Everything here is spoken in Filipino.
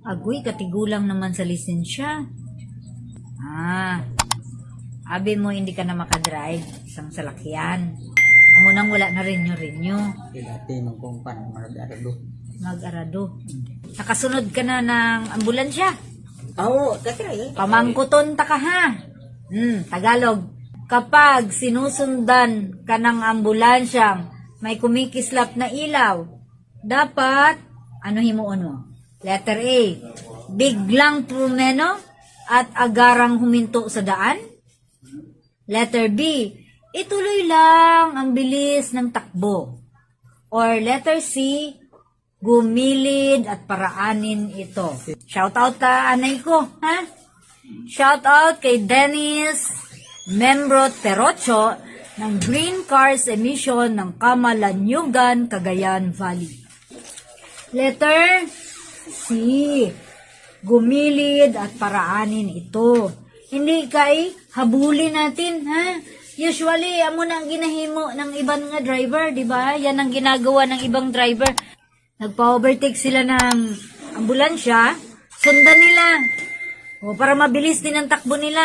Agoy, katigulang naman sa lisensya. Ah, abi mo hindi ka na makadrive isang salakyan. Amo nang wala na renyo-renyo. Di dati nung kumpan, marag-arado. Mag-arado. Nakasunod ka na ng ambulansya. Oo, tatry eh. Pamangkuton ta ka ha. Hmm, Tagalog. Kapag sinusundan ka ng ambulansyang may kumikislap na ilaw, dapat, ano himuon mo? Letter A, biglang prumeno at agarang huminto sa daan. Letter B, ituloy lang ang bilis ng takbo. Or letter C, gumilid at paraanin ito. Shout out ka anay ko, ha? Shout out kay Dennis Membro Terocho ng Green Cars Emission ng Kamalanyugan, Cagayan Valley. Letter C. Gumilid at paraanin ito. Hindi kay habulin natin, ha? Usually, amo na ang ginahimo ng ibang nga driver, di ba? Yan ang ginagawa ng ibang driver. Nagpa-overtake sila ng ambulansya, sundan nila. O, para mabilis din ang takbo nila.